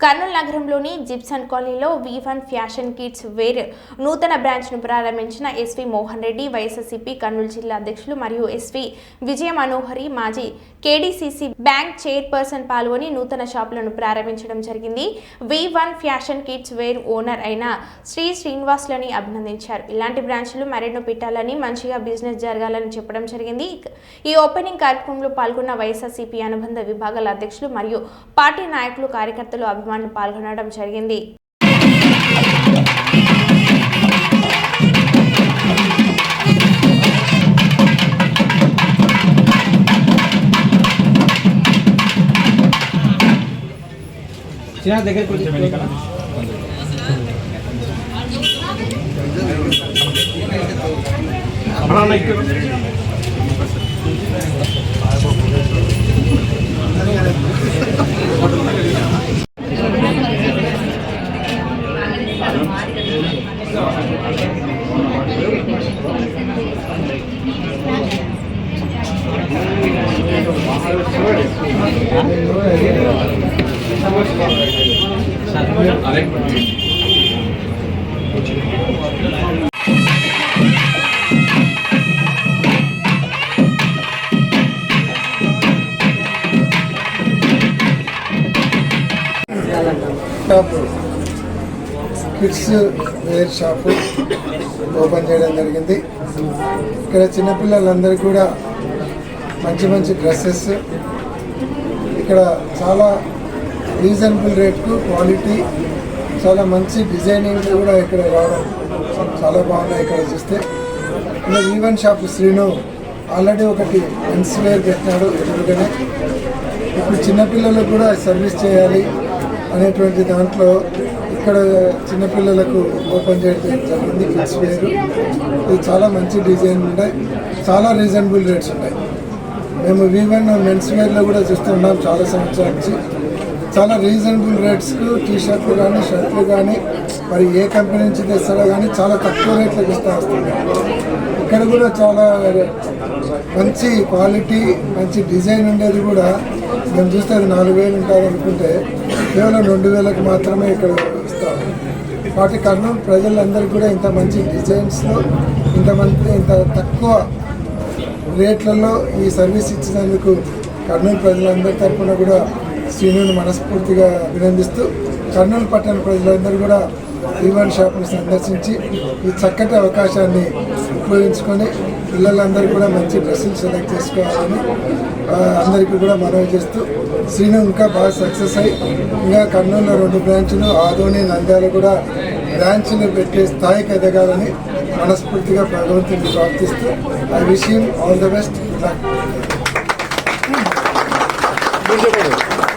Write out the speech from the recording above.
కర్నూలు నగరంలోని జిప్సన్ కాలనీలో V one fashion kids wear నూతన బ్రాంచ్ను ప్రారంభించిన ఎస్వి మోహన్ రెడ్డి వైఎస్ఎస్సిపి కర్నూలు జిల్లా అధ్యక్షులు మరియు ఎస్వి విజయ మనోహరి మాజీ కేడీసీసీ బ్యాంక్ చైర్పర్సన్ పాల్గొని నూతన షాపులను ప్రారంభించడం జరిగింది. V one fashion kids wear owner అయిన శ్రీ శ్రీనివాస్లని అభినందించారు. ఇలాంటి బ్రాంచ్లు మరెన్నో పెట్టాలని మంచిగా బిజినెస్ జరగాలని చెప్పడం జరిగింది. ఈ ఓపెనింగ్ కార్యక్రమంలో పాల్గొన్న వైఎస్ఆర్సీపీ అనుబంధ విభాగాల అధ్యక్షులు మరియు పార్టీ నాయకులు కార్యకర్తలు అభిమానులు పాల్గొనడం జరిగింది. చిన్న దగ్గర కొంచెం ఇక్కడ. కిడ్స్ వేర్ షాపు ఓపెన్ చేయడం జరిగింది. ఇక్కడ చిన్నపిల్లలందరికీ కూడా మంచి మంచి డ్రెస్సెస్ ఇక్కడ చాలా రీజనబుల్ రేట్కు క్వాలిటీ చాలా మంచి డిజైనింగ్ కూడా ఇక్కడ రావడం చాలా బాగున్నాయి ఇక్కడ చూస్తే. ఇంకా ఈవెన్ షాప్ శ్రీను ఆల్రెడీ ఒకటి మెన్స్ వేర్ పెట్టినాడు ఎదురుగానే. ఇప్పుడు చిన్నపిల్లలకు కూడా సర్వీస్ చేయాలి అనేటువంటి దాంట్లో ఇక్కడ చిన్నపిల్లలకు ఓపెన్ చేయడం జరిగింది కిడ్స్ వేర్ ఇది చాలా మంచి డిజైన్ ఉంటాయి చాలా రీజనబుల్ రేట్స్ ఉంటాయి మేము వీవెన్ మెన్స్ వేర్లో కూడా చూస్తున్నాం చాలా సంవత్సరాల నుంచి. చాలా రీజనబుల్ రేట్స్కు టీ షర్ట్లు కానీ షర్ట్లు కానీ మరి ఏ కంపెనీ నుంచి తెస్తారో కానీ చాలా తక్కువ రేట్లకు ఇస్తూ వస్తుంది. ఇక్కడ కూడా చాలా మంచి క్వాలిటీ మంచి డిజైన్ ఉండేది కూడా. మేము చూస్తే అది నాలుగు వేలు ఉంటుంది అనుకుంటే కేవలం రెండు వేలకు మాత్రమే ఇక్కడ ఇస్తాం. వాటి కర్నూలు ప్రజలందరికీ కూడా ఇంత మంచి డిజైన్స్లో ఇంత మంచి ఇంత తక్కువ రేట్లలో ఈ సర్వీస్ ఇచ్చినందుకు కర్నూలు ప్రజలందరి తరఫున కూడా శ్రీనుని మనస్ఫూర్తిగా అభినందిస్తూ కర్నూలు పట్టణ ప్రజలందరూ కూడా ఈవెంట్ షాప్ని సందర్శించి ఈ చక్కటి అవకాశాన్ని ఉపయోగించుకొని పిల్లలందరూ కూడా మంచి డ్రెస్సులు సెలెక్ట్ చేసుకోవాలని అందరికీ కూడా మనవి చేస్తూ శ్రీను ఇంకా బాగా సక్సెస్ అయ్యి ఇంకా కర్నూలులో రెండు బ్రాంచ్లు ఆదోని నంద్యాల కూడా బ్రాంచ్లు పెట్టే స్థాయికి ఎదగాలని మనస్ఫూర్తిగా భగవంతుని ప్రార్థిస్తూ I wish all the best.